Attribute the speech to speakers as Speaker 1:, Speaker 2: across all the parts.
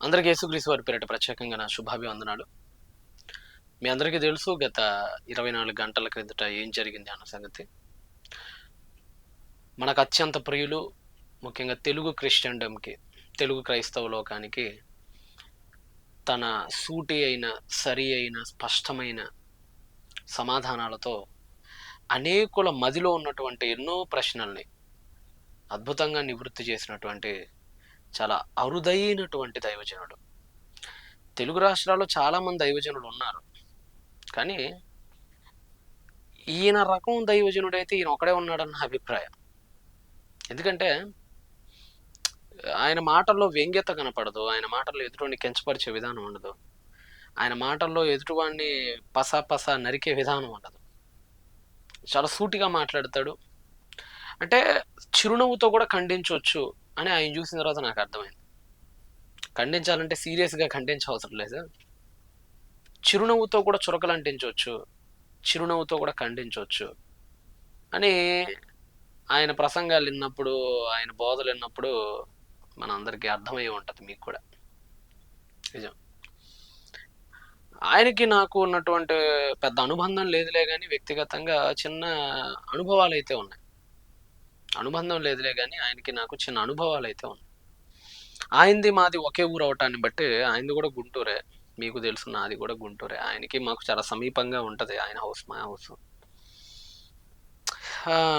Speaker 1: అందరికీ యేసుగ్రీసు వారి పేరిట ప్రత్యేకంగా నా శుభాభివందనాలు. మీ అందరికీ తెలుసు గత ఇరవై నాలుగు గంటల క్రిందట ఏం జరిగింది అన్న సంగతి. మనకు అత్యంత ప్రియులు ముఖ్యంగా తెలుగు క్రిస్టియన్డమ్కి తెలుగు క్రైస్తవ లోకానికి తన సూటి అయిన సరి అయిన స్పష్టమైన సమాధానాలతో అనేకుల మదిలో ఉన్నటువంటి ఎన్నో ప్రశ్నల్ని అద్భుతంగా నివృత్తి చేసినటువంటి చాలా అరుదైనటువంటి దైవజనుడు. తెలుగు రాష్ట్రాల్లో చాలామంది దైవజనులు ఉన్నారు. కానీ ఈయన రకం దైవజనుడు అయితే ఈయన ఒకడే ఉన్నాడన్న నా అభిప్రాయం. ఎందుకంటే ఆయన మాటల్లో వ్యంగ్యత కనపడదు ఆయన మాటల్లో ఎదుటివాడిని కించపరిచే విధానం ఉండదు ఆయన మాటల్లో ఎదుటివాడిని పసా పసా నరికే విధానం ఉండదు. చాలా సూటిగా మాట్లాడతాడు. అంటే చిరునవ్వుతో కూడా ఖండించవచ్చు. అని ఆయన చూసిన తర్వాత నాకు అర్థమైంది. ఖండించాలంటే సీరియస్గా ఖండించవసరం లేదు చిరునవ్వుతో కూడా చురకలు అంటించవచ్చు చిరునవ్వుతో కూడా ఖండించవచ్చు. అని ఆయన ప్రసంగాలు విన్నప్పుడు ఆయన బోధలు విన్నప్పుడు మన అందరికీ అర్థమయ్యే ఉంటుంది మీకు కూడా. నిజం. ఆయనకి నాకు ఉన్నటువంటి పెద్ద అనుబంధం లేదులే కానీ వ్యక్తిగతంగా చిన్న అనుభవాలు అయితే ఉన్నాయి. అనుబంధం లేదులే కానీ ఆయనకి నాకు చిన్న అనుభవాలు అయితే ఉన్నాయి. ఆయనది మాది ఒకే ఊరు అవటాన్ని బట్టి ఆయనది కూడా గుంటూరే. మీకు తెలుసు నాది కూడా గుంటూరే. ఆయనకి మాకు చాలా సమీపంగా ఉంటుంది ఆయన హౌస్ మా హౌస్.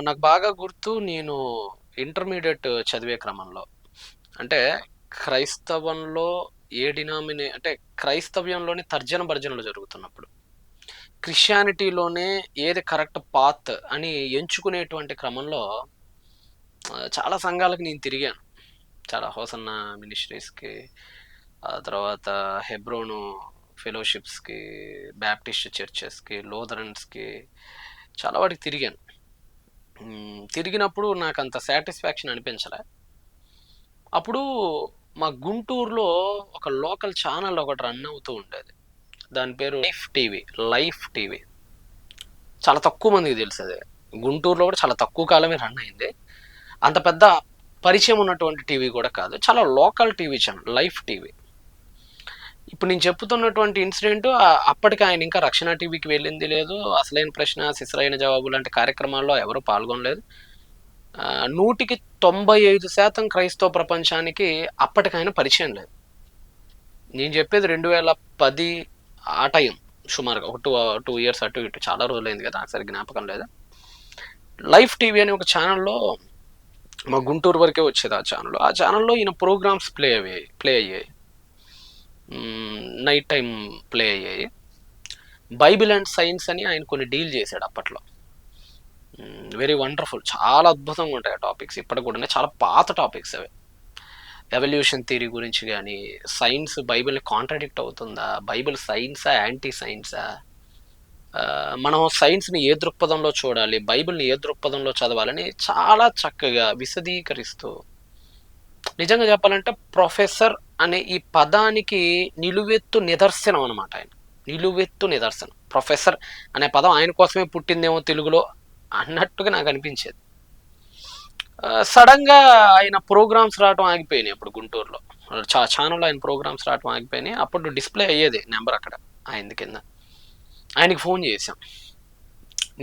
Speaker 1: నాకు బాగా గుర్తు నేను ఇంటర్మీడియట్ చదివే క్రమంలో. అంటే క్రైస్తవంలో ఏ డినామినే అంటే క్రైస్తవ్యంలోని తర్జన భర్జనలు జరుగుతున్నప్పుడు. క్రిస్టియానిటీలోనే ఏది కరెక్ట్ పాత్ అని ఎంచుకునేటువంటి క్రమంలో చాలా సంఘాలకు నేను తిరిగాను. చాలా హోసన్న మినిస్ట్రీస్కి ఆ తర్వాత హెబ్రోను ఫెలోషిప్స్కి బ్యాప్టిస్ట్ చర్చెస్కి లోదరన్స్కి చాలా వాటికి తిరిగాను. తిరిగినప్పుడు నాకు అంత సాటిస్ఫాక్షన్ అనిపించలే. అప్పుడు మా గుంటూరులో ఒక లోకల్ ఛానల్ ఒకటి రన్ అవుతూ ఉండేది. దాని పేరు లైఫ్ టీవీ లైఫ్ టీవీ. చాలా తక్కువ మందికి తెలుసు అది. గుంటూరులో కూడా చాలా తక్కువ కాలమే రన్ అయింది. అంత పెద్ద పరిచయం ఉన్నటువంటి టీవీ కూడా కాదు. చాలా local TV channel life TV. ఇప్పుడు నేను చెప్తున్నటువంటి ఇన్సిడెంట్ అప్పటికి ఆయన ఇంకా రక్షణ టీవీకి వెళ్ళింది లేదు. అసలైన ప్రశ్న సిసలైన జవాబు లాంటి కార్యక్రమాల్లో ఎవరు పాల్గొనలేదు. నూటికి తొంభై ఐదు శాతం క్రైస్తవ ప్రపంచానికి అప్పటికి ఆయన పరిచయం లేదు. నేను చెప్పేది రెండు వేల పది ఆ టైం సుమారుగా ఒక టూ టూ ఇయర్స్ అటు ఇటు చాలా రోజులైంది కదా సరి జ్ఞాపకం లేదు. లైఫ్ టీవీ అనే ఒక ఛానల్లో మా గుంటూరు వరకే వచ్చేది ఆ ఛానల్ ఆ ఛానల్లో ఈయన ప్రోగ్రామ్స్ ప్లే అయ్యాయి ప్లే అయ్యాయి నైట్ టైం ప్లే అయ్యాయి బైబిల్ అండ్ సైన్స్ అని ఆయన కొన్ని డీల్ చేశాడు అప్పట్లో. వెరీ వండర్ఫుల్ చాలా అద్భుతంగా ఉంటాయి ఆ టాపిక్స్ ఇప్పటికి కూడా చాలా పాత టాపిక్స్ అవి. ఎవల్యూషన్ థియరీ గురించి కానీ సైన్స్ బైబిల్ కాంట్రడిక్ట్ అవుతుందా? బైబిల్ సైన్సా యాంటీ సైన్సా మనం సైన్స్ని ఏ దృక్పథంలో చూడాలి బైబిల్ని ఏ దృక్పథంలో చదవాలని చాలా చక్కగా విశదీకరిస్తూ. నిజంగా చెప్పాలంటే ప్రొఫెసర్ అనే ఈ పదానికి నిలువెత్తు నిదర్శనం అనమాట ఆయన. నిలువెత్తు నిదర్శనం. ప్రొఫెసర్ అనే పదం ఆయన కోసమే పుట్టిందేమో తెలుగులో అన్నట్టుగా నాకు అనిపించేది. సడన్గా ఆయన ప్రోగ్రామ్స్ రావడం ఆగిపోయినాయి అప్పుడు గుంటూరులో. చా ఛానల్లో ఆయన ప్రోగ్రామ్స్ రావడం ఆగిపోయినాయి. అప్పుడు డిస్ప్లే అయ్యేది నెంబర్ అక్కడ ఆయన కింద. ఆయనకి ఫోన్ చేశాం.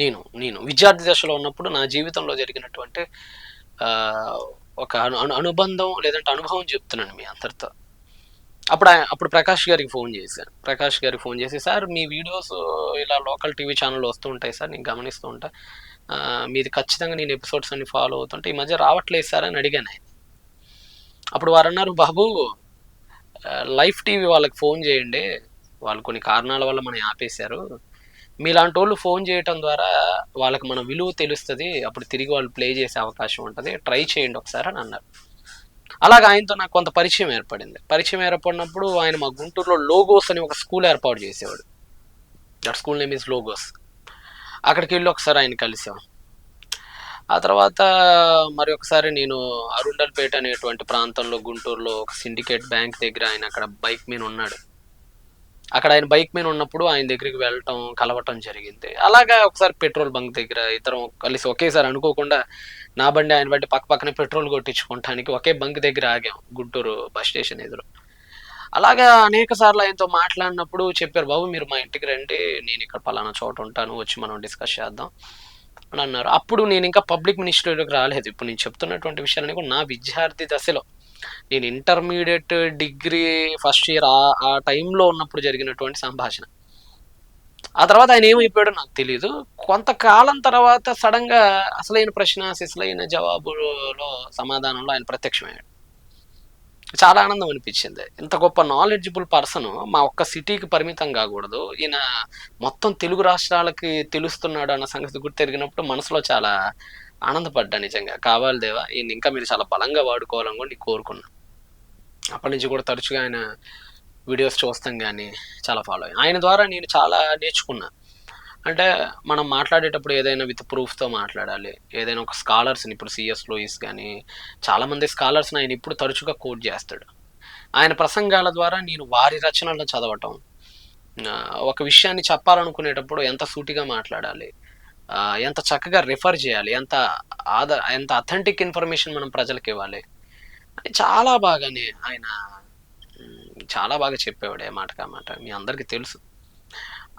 Speaker 1: నేను నేను విద్యార్థి దశలో ఉన్నప్పుడు నా జీవితంలో జరిగినటువంటి ఒక అను అనుబంధం లేదంటే అనుభవం చెప్తున్నాను మీ అందరితో. అప్పుడు ఆయన అప్పుడు ప్రకాష్ గారికి ఫోన్ చేశాను. ప్రకాష్ గారికి ఫోన్ చేసి సార్ మీ వీడియోస్ ఇలా లోకల్ టీవీ ఛానల్లో వస్తూ ఉంటాయి సార్ నేను గమనిస్తూ ఉంటా. మీది ఖచ్చితంగా నేను ఎపిసోడ్స్ అన్ని ఫాలో అవుతుంటే ఈ మధ్య రావట్లేదు సార్ అని అడిగాను ఆయన. అప్పుడు వారు అన్నారు బాబు లైఫ్ టీవీ వాళ్ళకి ఫోన్ చేయండి. వాళ్ళు కొన్ని కారణాల వల్ల మనం ఆపేశారు. మీలాంటి వాళ్ళు ఫోన్ చేయటం ద్వారా వాళ్ళకి మన విలువ తెలుస్తుంది. అప్పుడు తిరిగి వాళ్ళు ప్లే చేసే అవకాశం ఉంటుంది. ట్రై చేయండి ఒకసారి అని అన్నారు. అలాగే ఆయనతో నాకు కొంత పరిచయం ఏర్పడింది. పరిచయం ఏర్పడినప్పుడు ఆయన మా గుంటూరులో లోగోస్ అని ఒక స్కూల్ ఏర్పాటు చేసేవాడు. That school name is Logos అక్కడికి వెళ్ళి ఒకసారి ఆయన కలిసాం. ఆ తర్వాత మరి ఒకసారి నేను అరుండల్పేట అనేటువంటి ప్రాంతంలో గుంటూరులో ఒక సిండికేట్ బ్యాంక్ దగ్గర ఆయన అక్కడ బైక్ మీద ఉన్నాడు. అక్కడ ఆయన బైక్ మీద ఉన్నప్పుడు ఆయన దగ్గరికి వెళ్ళటం కలవటం జరిగింది. అలాగా ఒకసారి పెట్రోల్ బంక్ దగ్గర ఇతరం కలిసి ఒకేసారి అనుకోకుండా నా బండి ఆయన బండి పక్క పక్కనే పెట్రోల్ కొట్టించుకోవటానికి ఒకే బంక్ దగ్గర ఆగాం గుంటూరు బస్ స్టేషన్ ఎదురు. అలాగా అనేక సార్లు ఆయనతో మాట్లాడినప్పుడు చెప్పారు బాబు మీరు మా ఇంటికి రండి నేను ఇక్కడ పలానా చోట ఉంటాను వచ్చి మనం డిస్కస్ చేద్దాం అని అన్నారు. అప్పుడు నేను ఇంకా పబ్లిక్ మినిస్ట్రీలోకి రాలేదు. ఇప్పుడు నేను చెప్తున్నటువంటి విషయాలని కూడా నా విద్యార్థి దశలో. నేను ఇంటర్మీడియట్ డిగ్రీ ఫస్ట్ ఇయర్ ఆ ఆ టైంలో ఉన్నప్పుడు జరిగినటువంటి సంభాషణ. ఆ తర్వాత ఆయన ఏమైపోయాడో నాకు తెలియదు కొంతకాలం తర్వాత సడన్గా అసలైన ప్రశ్న అసలైన జవాబులో సమాధానంలో ఆయన ప్రత్యక్షమయ్యాడు. చాలా ఆనందం అనిపించింది. ఇంత గొప్ప నాలెడ్జబుల్ పర్సన్ మా ఒక్క సిటీకి పరిమితం కాకూడదు. ఈయన మొత్తం తెలుగు రాష్ట్రాలకి తెలుస్తున్నాడు అన్న సంగతి గుర్తెరిగినప్పుడు మనసులో చాలా ఆనందపడ్డా నిజంగా. కావాలి దేవా ఈయన ఇంకా మీరు చాలా బలంగా వాడుకోవాలని కూడా నీకు కోరుకున్నా. అప్పటి నుంచి కూడా తరచుగా ఆయన వీడియోస్ చూస్తాం కానీ చాలా ఫాలో అయ్యాను ఆయన ద్వారా నేను చాలా నేర్చుకున్నా. అంటే మనం మాట్లాడేటప్పుడు ఏదైనా విత్ ప్రూఫ్తో మాట్లాడాలి. ఏదైనా ఒక స్కాలర్స్ని ఇప్పుడు సిఎస్ లూయిస్ కానీ చాలామంది స్కాలర్స్ని ఆయన ఇప్పుడు తరచుగా కోట్ చేస్తాడు. ఆయన ప్రసంగాల ద్వారా నేను వారి రచనలను చదవటం ఒక విషయాన్ని చెప్పాలనుకునేటప్పుడు ఎంత సూటిగా మాట్లాడాలి ఎంత చక్కగా రిఫర్ చేయాలి ఎంత ఆద ఎంత అథెంటిక్ ఇన్ఫర్మేషన్ మనం ప్రజలకు ఇవ్వాలి చాలా బాగానే ఆయన చాలా బాగా చెప్పేవాడు ఏ మాట మాట. మీ అందరికీ తెలుసు.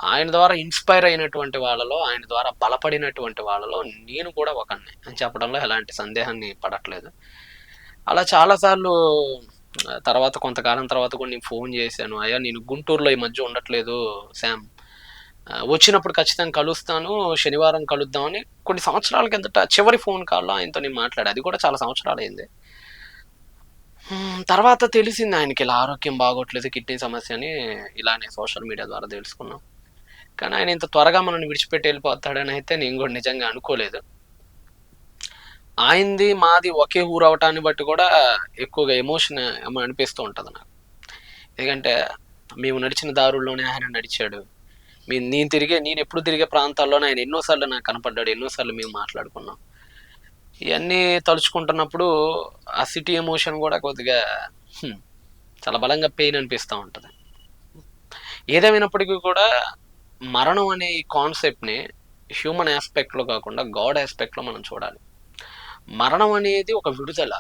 Speaker 1: ఆయన ద్వారా ఇన్స్పైర్ అయినటువంటి వాళ్ళలో ఆయన ద్వారా బలపడినటువంటి వాళ్ళలో నేను కూడా ఒకడిని అని చెప్పడంలో ఎలాంటి సందేహాన్ని పడట్లేదు. అలా చాలాసార్లు తర్వాత కొంతకాలం తర్వాత కూడా నేను ఫోన్ చేశాను. అయ్యా నేను గుంటూరులో ఈ మధ్య ఉండట్లేదు శామ్ వచ్చినప్పుడు ఖచ్చితంగా కలుస్తాను శనివారం కలుద్దామని కొన్ని సంవత్సరాల కిందట చివరి ఫోన్ కాల్లో ఆయనతో నేను మాట్లాడా అది కూడా చాలా సంవత్సరాలు అయింది తర్వాత తెలిసింది ఆయనకి ఇలా ఆరోగ్యం బాగోట్లేదు కిడ్నీ సమస్య అని ఇలానే సోషల్ మీడియా ద్వారా తెలుసుకున్నాం. కానీ ఆయన ఇంత త్వరగా మనల్ని విడిచిపెట్టి వెళ్ళిపోతాడని అయితే నేను కూడా నిజంగా అనుకోలేదు. ఆయనది మాది ఒకే ఊరు అవటాన్ని బట్టి కూడా ఎక్కువగా ఎమోషన్ అనిపిస్తూ ఉంటుంది నాకు. ఎందుకంటే మేము నడిచిన దారుల్లోనే ఆయన నడిచాడు. మీ నేను తిరిగే నేను ఎప్పుడు తిరిగే ప్రాంతాల్లోనే ఆయన ఎన్నోసార్లు నాకు కనపడ్డాడు ఎన్నోసార్లు మేము మాట్లాడుకున్నాం. ఇవన్నీ తలుచుకుంటున్నప్పుడు ఆ సిటీ ఎమోషన్ కూడా కొద్దిగా చాలా బలంగా పెయిన్ అనిపిస్తూ ఉంటుంది. ఏదేమైనప్పటికీ కూడా మరణం అనే ఈ కాన్సెప్ట్ని హ్యూమన్ ఆస్పెక్ట్లో కాకుండా గాడ్ ఆస్పెక్ట్లో మనం చూడాలి. మరణం అనేది ఒక విడుదల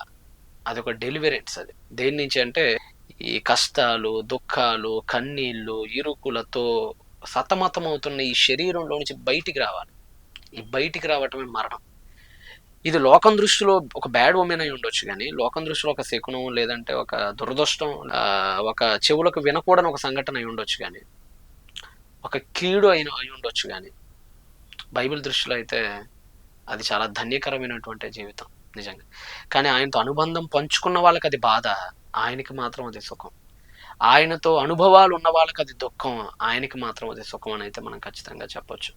Speaker 1: అది ఒక డెలివరెన్స్ అది. దేని నుంచి అంటే ఈ కష్టాలు దుఃఖాలు కన్నీళ్ళు ఇరుకులతో సతమతమవుతున్న ఈ శరీరంలో నుంచి బయటికి రావాలి. ఈ బయటికి రావటమే మరణం. ఇది లోకం దృష్టిలో ఒక బ్యాడ్ ఉమెన్ అయి ఉండొచ్చు కానీ లోకం దృష్టిలో ఒక శకునం లేదంటే ఒక దురదృష్టం ఒక చెవులకు వినకూడని ఒక సంఘటన అయి ఉండొచ్చు కానీ ఒక కీడు అయిన అయి ఉండొచ్చు కానీ బైబిల్ దృష్టిలో అయితే అది చాలా ధన్యకరమైనటువంటి జీవితం నిజంగా. కానీ ఆయనతో అనుబంధం పంచుకున్న వాళ్ళకి అది బాధ ఆయనకి మాత్రం అది సుఖం. ఆయనతో అనుభవాలు ఉన్న వాళ్ళకి అది దుఃఖం ఆయనకి మాత్రం అది సుఖం అని అయితే మనం ఖచ్చితంగా చెప్పొచ్చు.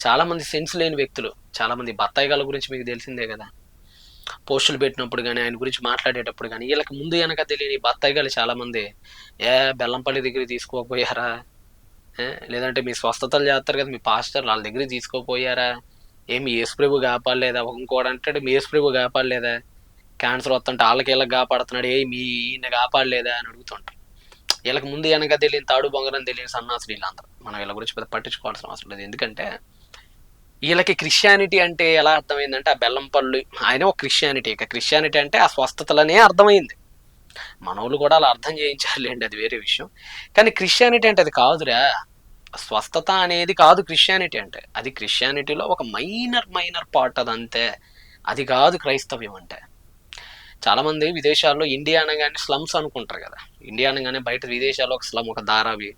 Speaker 1: చాలామంది సెన్స్ లేని వ్యక్తులు చాలామంది బత్తాయి గాల గురించి మీకు తెలిసిందే కదా. పోస్టులు పెట్టినప్పుడు కానీ ఆయన గురించి మాట్లాడేటప్పుడు కానీ వీళ్ళకి ముందు వెనక తెలియని బత్తాయి గాలు చాలామంది ఏ బెల్లంపల్లి దగ్గర తీసుకోకపోయారా? లేదంటే మీ స్వస్థతలు చేస్తారు కదా మీ పాస్టర్ వాళ్ళ దగ్గర తీసుకోపోయారా ఏమి యేసుప్రభు కాపాడలేదా? ఇంకోటి అంటాడు మీ యేసుప్రభు కాపాడలేదా? క్యాన్సర్ వస్తుంటే వాళ్ళకి వీళ్ళకి కాపాడుతున్నాడు ఏ మీ ఈయన కాపాడలేదా అని అడుగుతుంటారు. వీళ్ళకి ముందు వెనక తెలియని తాడు బొంగరం తెలియని సన్నాసులు వీళ్ళందరూ. మనం వీళ్ళ గురించి పెద్ద పట్టించుకోవాల్సిన అవసరం లేదు. ఎందుకంటే వీళ్ళకి క్రిస్టియానిటీ అంటే ఎలా అర్థమైందంటే ఆ బెల్లం పళ్ళు ఆయన ఒక క్రిస్టియానిటీ. ఇక క్రిస్టియానిటీ అంటే ఆ స్వస్థతలనే అర్థమైంది. మనోళ్ళు కూడా అలా అర్థం చేయించారులేండి అది వేరే విషయం. కానీ క్రిస్టియానిటీ అంటే అది కాదురా. స్వస్థత అనేది కాదు క్రిస్టియానిటీ అంటే. అది క్రిస్టియానిటీలో ఒక మైనర్ మైనర్ పార్ట్ అది అంతే అది కాదు క్రైస్తవ్యం అంటే. చాలామంది విదేశాల్లో ఇండియా అనగానే స్లమ్స్ అనుకుంటారు కదా. ఇండియా అనగానే బయట విదేశాల్లో ఒక స్లమ్ ఒక దారావి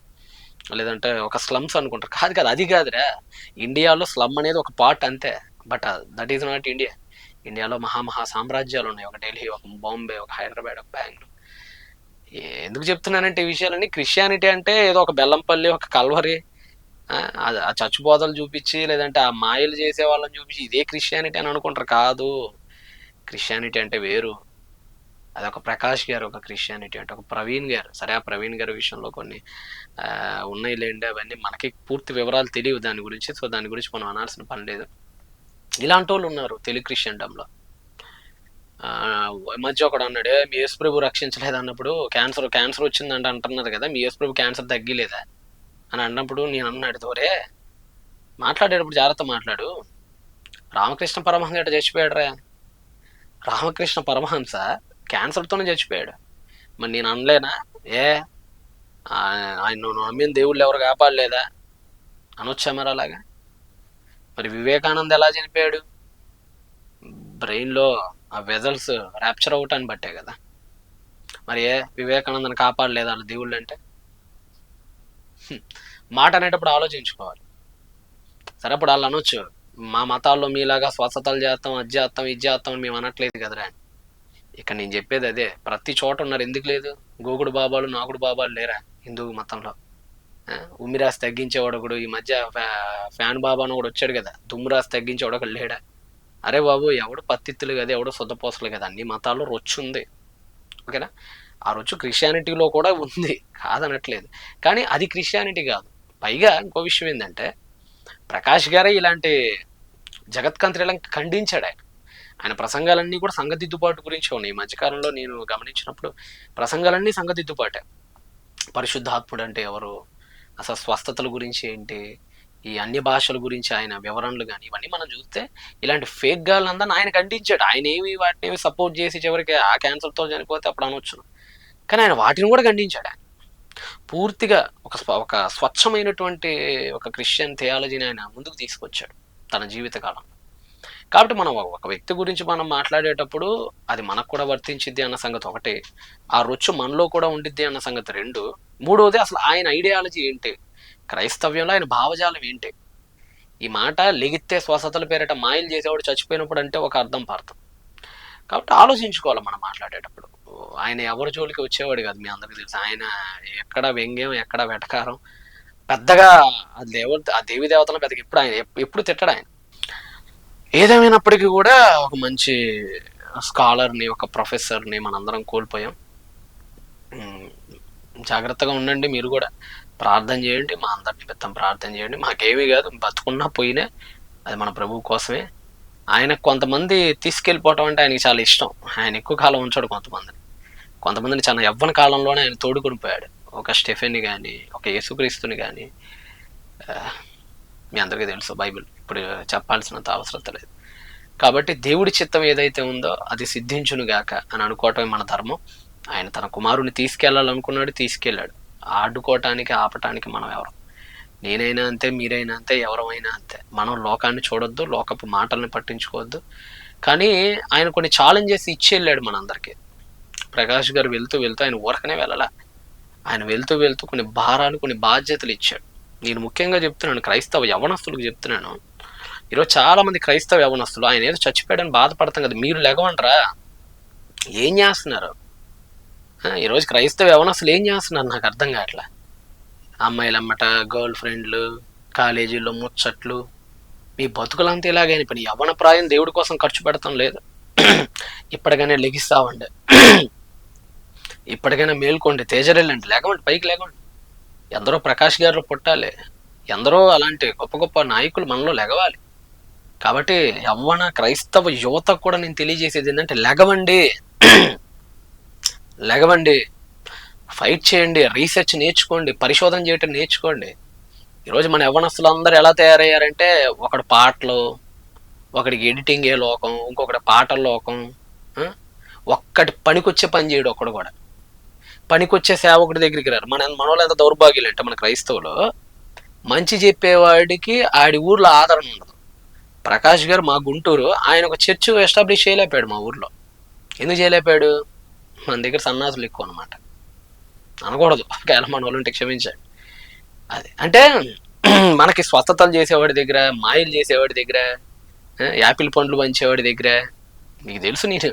Speaker 1: లేదంటే ఒక స్లమ్స్ అనుకుంటారు. కాదు కాదు అది కాదురా. ఇండియాలో స్లమ్ అనేది ఒక పార్ట్ అంతే. But that is not India ఇండియాలో మహామహా సామ్రాజ్యాలు ఉన్నాయి. ఒక ఢిల్లీ ఒక బాంబే ఒక హైదరాబాద్ ఒక బెంగళూరు. ఎందుకు చెప్తున్నానంటే ఈ విషయాలన్నీ? క్రిస్టియానిటీ అంటే ఏదో ఒక బెల్లంపల్లి ఒక కల్వరి ఆ, అది ఆ చచ్చిపోతలు చూపించి లేదంటే ఆ మాయలు చేసే వాళ్ళని చూపించి ఇదే క్రిస్టియానిటీ అని అనుకుంటారు. కాదు. క్రిస్టియానిటీ అంటే వేరు. అదొక ప్రకాష్ గారు ఒక క్రిస్టియానిటీ అంటే ఒక ప్రవీణ్ గారు. సరే ఆ ప్రవీణ్ గారి విషయంలో కొన్ని ఉన్నాయి లేండి అవన్నీ మనకి పూర్తి వివరాలు తెలియవు దాని గురించి. సో దాని గురించి మనం అనాల్సిన పని లేదు. ఇలాంటి వాళ్ళు ఉన్నారు తెలుగు క్రిస్టియన్డంలో మధ్య ఒకడు అన్నాడు మీ యేసు ప్రభు రక్షించలేదు అన్నప్పుడు క్యాన్సర్ క్యాన్సర్ వచ్చిందంట అంటున్నారు కదా మీ యేసు ప్రభు క్యాన్సర్ తగ్గిలేదా? అని అన్నప్పుడు నేను అన్నాడు దోరే మాట్లాడేటప్పుడు జాగ్రత్త మాట్లాడు. రామకృష్ణ పరమహంస ఎట్ట చచ్చిపోయాడు రా రామకృష్ణ పరమహంస? క్యాన్సర్తోనే చచ్చిపోయాడు. మరి నేను అనలేనా? ఏ? ఆ- ఆయన నువ్వు నమ్మిన దేవుళ్ళు ఎవరు కాపాడలేదా? అనొచ్చా మరి అలాగా? మరి వివేకానంద్ ఎలా చనిపోయాడు? బ్రెయిన్లో ఆ వెజల్స్ ర్యాప్చర్ అవటాన్ని బట్టే కదా. మరి ఏ? వివేకానందని కాపాడలేదు వాళ్ళ దేవుళ్ళు అంటే? మాట అనేటప్పుడు ఆలోచించుకోవాలి. సరే అప్పుడు వాళ్ళు అనొచ్చు మా మతాల్లో మీలాగా స్వస్థతలు చేస్తాం అది చేస్తాం ఇది చేస్తాం అని మేము అనట్లేదు కదరా అని. ఇక్కడ నేను చెప్పేది అదే ప్రతి చోట ఉన్నారు. ఎందుకు లేదు? గోగుడు బాబాలు నాగుడు బాబాలు లేరా హిందూ మతంలో? ఉమ్మిరాసి తగ్గించేవాడు ఒకడు ఈ మధ్య ఫ్యా- ఫ్యాన్ బాబా అని వచ్చాడు కదా దుమ్మురాసి తగ్గించేవాడు ఒకడు లేడా? అరే బాబు ఎవడు పత్తిత్తులు కదా ఎవడు శుద్ధపోసలు కదా అన్ని మతాల్లో రొచ్చు ఉంది. ఓకేనా? ఆ రొచ్చు క్రిస్టియానిటీలో కూడా ఉంది. కాదనట్లేదు. కానీ అది క్రిస్టియానిటీ కాదు. పైగా ఇంకో విషయం ఏంటంటే ప్రకాష్ గారే ఇలాంటి జగత్కంత్రిలను ఖండించాడు ఆయన. ఆయన ప్రసంగాలన్నీ కూడా సంఘదిద్దుబాటు గురించి ఉన్నాయి. ఈ మధ్యకాలంలో నేను గమనించినప్పుడు ప్రసంగాలన్నీ సంఘదిద్దుబాటే. పరిశుద్ధాత్ముడు అంటే ఎవరు? అసలు స్వస్థతల గురించి ఏంటి? ఈ అన్ని భాషల గురించి ఆయన వివరణలు కానీ ఇవన్నీ మనం చూస్తే ఇలాంటి ఫేక్ గాలందని ఆయన ఖండించాడు. ఆయన ఏమి వాటిని ఏమి సపోర్ట్ చేసి చివరికి ఆ క్యాన్సర్తో చనిపోతే అప్పుడు అనొచ్చును కానీ ఆయన వాటిని కూడా ఖండించాడు ఆయన. పూర్తిగా ఒక ఒక స్వచ్ఛమైనటువంటి ఒక క్రిస్టియన్ థియాలజీని ఆయన ముందుకు తీసుకొచ్చాడు తన జీవితకాలంలో. కాబట్టి మనం ఒక- వ్యక్తి గురించి మనం మాట్లాడేటప్పుడు అది మనకు కూడా వర్తించిద్ది అన్న సంగతి ఒకటి. ఆ రుచి మనలో కూడా ఉండిద్ది అన్న సంగతి రెండు. మూడవది అసలు ఆయన ఐడియాలజీ ఏంటి? క్రైస్తవ్యంలో ఆయన భావజాలం ఏంటి? ఈ మాట లెగిత్తే స్వస్థతల పేరిట మాయలు చేసేవాడు చచ్చిపోయినప్పుడు అంటే ఒక అర్థం పార్థం. కాబట్టి ఆలోచించుకోవాలి మనం మాట్లాడేటప్పుడు. ఆయన ఎవరి జోలికి వచ్చేవాడు కాదు మీ అందరికీ తెలుసు. ఆయన ఎక్కడ వ్యంగ్యం ఎక్కడ వెటకారం. పెద్దగా ఆ దేవ ఆ దేవి దేవతలను పెద్దగా ఎప్పుడు ఆయన ఎప్పుడు తిట్టడు ఆయన. ఏదేమైనప్పటికీ కూడా ఒక మంచి స్కాలర్ని ఒక ప్రొఫెసర్ని మనందరం కోల్పోయాం. జాగ్రత్తగా ఉండండి మీరు కూడా. ప్రార్థన చేయండి మా అందరిని పెద్ద ప్రార్థన చేయండి. మాకేమీ కాదు బతుకున్నా పోయినా అది మన ప్రభువు కోసమే. ఆయన కొంతమంది తీసుకెళ్ళిపోవటం అంటే ఆయనకి చాలా ఇష్టం. ఆయన ఎక్కువ కాలం ఉంచాడు కొంతమందిని. కొంతమందిని చాలా యవ్వన కాలంలోనే ఆయన తోడుకొని పోయాడు. ఒక స్టెఫెన్ని కానీ ఒక యేసుక్రీస్తుని కానీ మీ అందరికీ తెలుసు బైబిల్. ఇప్పుడు చెప్పాల్సినంత అవసరం లేదు. కాబట్టి దేవుడి చిత్తం ఏదైతే ఉందో అది సిద్ధించును గాక అని అనుకోవటమే మన ధర్మం. ఆయన తన కుమారుని తీసుకెళ్ళాలనుకున్నాడు తీసుకెళ్ళాడు. ఆడుకోవటానికి ఆపటానికి మనం ఎవరు. నేనైనా అంతే మీరైనా అంతే ఎవరమైనా అంతే. మనం లోకాన్ని చూడొద్దు లోకపు మాటల్ని పట్టించుకోవద్దు. కానీ ఆయన కొన్ని ఛాలెంజెస్ ఇచ్చి వెళ్ళాడు మనందరికీ. ప్రకాష్ గారు వెళ్తూ వెళ్తూ ఆయన ఊరకనే వెళ్ళాల. ఆయన వెళ్తూ వెళ్తూ కొన్ని భారాలు కొన్ని బాధ్యతలు ఇచ్చాడు. నేను ముఖ్యంగా చెప్తున్నాను క్రైస్తవ యవనస్తులకు చెప్తున్నాను. ఈరోజు చాలా మంది క్రైస్తవ యవనస్తులు ఆయన ఏదో చచ్చిపోయాడని బాధపడతాం కదా మీరు లెగవంటరా ఏం చేస్తున్నారు? ఈరోజు క్రైస్తవ యవనస్తులు ఏం చేస్తున్నారు నాకు అర్థం కావట్లే? అమ్మాయిలమ్మట గర్ల్ ఫ్రెండ్లు కాలేజీల్లో ముచ్చట్లు మీ బతుకులంతా ఇలాగైన పని యవన ప్రాయం దేవుడి కోసం ఖర్చు పెడతాం లేదు. ఇప్పటికైనా లెగిస్తామండి ఇప్పటికైనా మేల్కోండి తేజరెళ్ళండి లేకపోతే పైకి లేకండి ఎందరో ప్రకాష్ గారు పుట్టాలి. ఎందరో అలాంటి గొప్ప గొప్ప నాయకులు మనలో లెగవాలి. కాబట్టి యవ్వన క్రైస్తవ యువత కూడా నేను తెలియజేసేది ఏంటంటే లెగవండి. లెగవండి. ఫైట్ చేయండి రీసెర్చ్ నేర్చుకోండి పరిశోధన చేయటం నేర్చుకోండి. ఈరోజు మన యవ్వనస్తులు అందరూ ఎలా తయారయ్యారంటే ఒకడు పాటలు ఒకడికి ఎడిటింగ్ లోకం ఇంకొకటి పాటల లోకం ఒక్కటి పనికొచ్చే పని చేయడు ఒక్కడు కూడా. పనికొచ్చే సేవకుడి దగ్గరికి రారు. మన మనలో ఎంత దౌర్భాగ్యులు అంటే మన క్రైస్తవులు. మంచి చెప్పేవాడికి ఆడి ఊర్లో ఆదరణ ఉండదు. ప్రకాష్ గారు మా గుంటూరు ఆయన ఒక చర్చ్ ఎస్టాబ్లిష్ చేయలేపాడు మా ఊర్లో. ఎందుకు చేయలేపాడు మన దగ్గర సన్నాసులు ఎక్కువ అనమాట అనకూడదు. ఒకవేళ మన వాళ్ళు ఉంటే క్షమించండి. అది. అంటే మనకి స్వస్థతలు చేసేవాడి దగ్గర మాయలు చేసేవాడి దగ్గర యాపిల్ పండ్లు పంచేవాడి దగ్గర మీకు తెలుసు నేను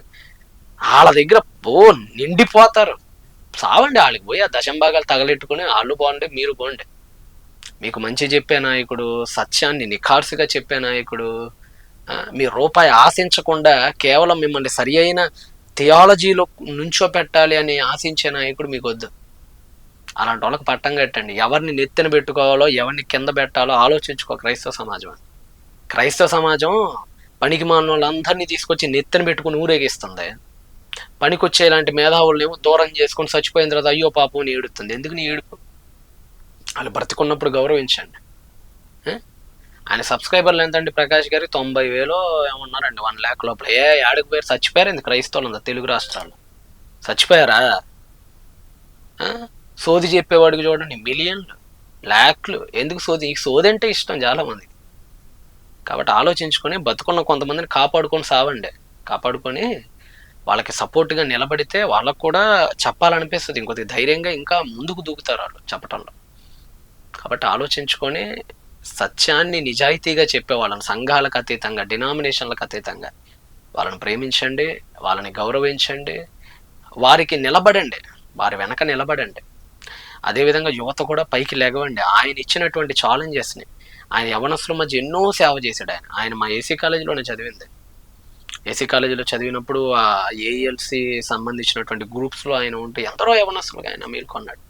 Speaker 1: వాళ్ళ దగ్గర పో నిండిపోతారు. సావండి వాళ్ళకి పోయి ఆ దశంభాగాలు తగలెట్టుకుని వాళ్ళు బాగుండే మీరు బాగుండే మీకు మంచి చెప్పే నాయకుడు సత్యాన్ని నిఖార్సుగా చెప్పే నాయకుడు మీ రూపాయి ఆశించకుండా కేవలం మిమ్మల్ని సరి అయిన థియాలజీలో నుంచో పెట్టాలి అని ఆశించే నాయకుడు మీకు వద్దు. అలాంటి వాళ్ళకి పట్టం కట్టండి. ఎవరిని నెత్తిన పెట్టుకోవాలో ఎవరిని కింద పెట్టాలో ఆలోచించుకో క్రైస్తవ సమాజం క్రైస్తవ సమాజం పనికి మాన వాళ్ళందరినీ తీసుకొచ్చి నెత్తిన పెట్టుకుని ఊరేగిస్తుంది. పనికొచ్చే ఇలాంటి మేధావులనేమో దూరం చేసుకొని చచ్చిపోయిన తర్వాత అయ్యో పాపం అని ఏడుతుంది. ఎందుకు నీ ఏడుపు? వాళ్ళు బ్రతికున్నప్పుడు గౌరవించండి. ఆయన సబ్స్క్రైబర్లు ఎంతండి ప్రకాష్ గారి? తొంభై వేలు ఏమన్నారండి? వన్ ల్యాక్ లోపల. ఏ ఆడికి పోయారు? చచ్చిపోయారు ఎందుకు క్రైస్తవులు ఉందా తెలుగు రాష్ట్రాల్లో చచ్చిపోయారా? సోది చెప్పేవాడికి చూడండి మిలియన్లు ల్యాక్లు. ఎందుకు సోది? ఈ సోది అంటే ఇష్టం చాలా మంది కాబట్టి ఆలోచించుకొని బతుకున్న కొంతమందిని కాపాడుకొని సావండి. కాపాడుకొని వాళ్ళకి సపోర్ట్గా నిలబడితే వాళ్ళకు కూడా చెప్పాలనిపిస్తుంది. ఇంకొద్ది ధైర్యంగా ఇంకా ముందుకు దూకుతారు వాళ్ళు చెప్పటంలో. కాబట్టి ఆలోచించుకొని సత్యాన్ని నిజాయితీగా చెప్పే వాళ్ళని సంఘాలకు అతీతంగా డినామినేషన్లకు అతీతంగా వాళ్ళని ప్రేమించండి వాళ్ళని గౌరవించండి వారికి నిలబడండి వారి వెనక నిలబడండి. అదేవిధంగా యువత కూడా పైకి లెగవండి ఆయన ఇచ్చినటువంటి ఛాలెంజెస్ని ఆయన యవనస్తుల మధ్య ఎన్నో సేవ చేశాడు ఆయన. ఆయన మా ఏసీ కాలేజీలోనే చదివింది. ఏసీ కాలేజీలో చదివినప్పుడు ఆ ఏఎల్సి సంబంధించినటువంటి గ్రూప్స్లో ఆయన ఉంటే ఎందరో యవనస్తులుగా ఆయన మేల్కొన్నాడు.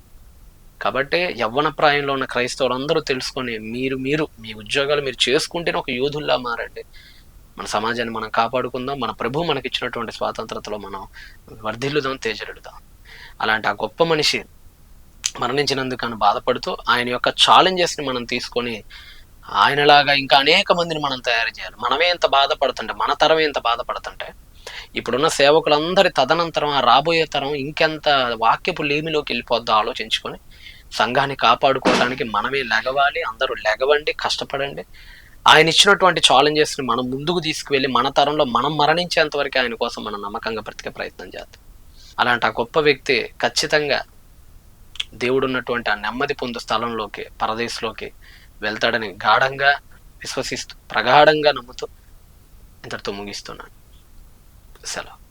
Speaker 1: కాబట్టి యవ్వన ప్రాయంలో ఉన్న క్రైస్తవులందరూ తెలుసుకొని మీరు మీరు మీ ఉద్యోగాలు మీరు చేసుకుంటేనే ఒక యోధుల్లా మారండి. మన సమాజాన్ని మనం కాపాడుకుందాం మన ప్రభు మనకి ఇచ్చినటువంటి స్వాతంత్రతలో మనం వర్ధిల్లుదాం తేజరుడుదాం అలాంటి ఆ గొప్ప మనిషి మరణించినందుకు అని బాధపడుతూ ఆయన యొక్క ఛాలెంజెస్ని మనం తీసుకొని ఆయనలాగా ఇంకా అనేక మందిని మనం తయారు చేయాలి. మనమే ఎంత బాధపడుతుంటే మన తరం ఎంత బాధపడుతుంటే ఇప్పుడున్న సేవకులందరి తదనంతరం ఆ రాబోయే తరం ఇంకెంత వాక్యపు లేమిలోకి వెళ్ళిపోద్దో ఆలోచించుకొని సంఘాన్ని కాపాడుకోవడానికి మనమే లెగవాలి అందరూ లెగవండి కష్టపడండి. ఆయన ఇచ్చినటువంటి ఛాలెంజెస్ని మనం ముందుకు తీసుకువెళ్ళి మన తరంలో మనం మరణించేంత వరకు ఆయన కోసం మనం నమ్మకంగా బ్రతికే ప్రయత్నం చేద్దాం. అలాంటి ఆ గొప్ప వ్యక్తి ఖచ్చితంగా దేవుడు ఉన్నటువంటి ఆ నెమ్మది పొందు స్థలంలోకి పరదేశంలోకి వెళ్తాడని గాఢంగా విశ్వసిస్తూ ప్రగాఢంగా నమ్ముతూ ఇంతటితో ముగిస్తున్నాను. సెలవు.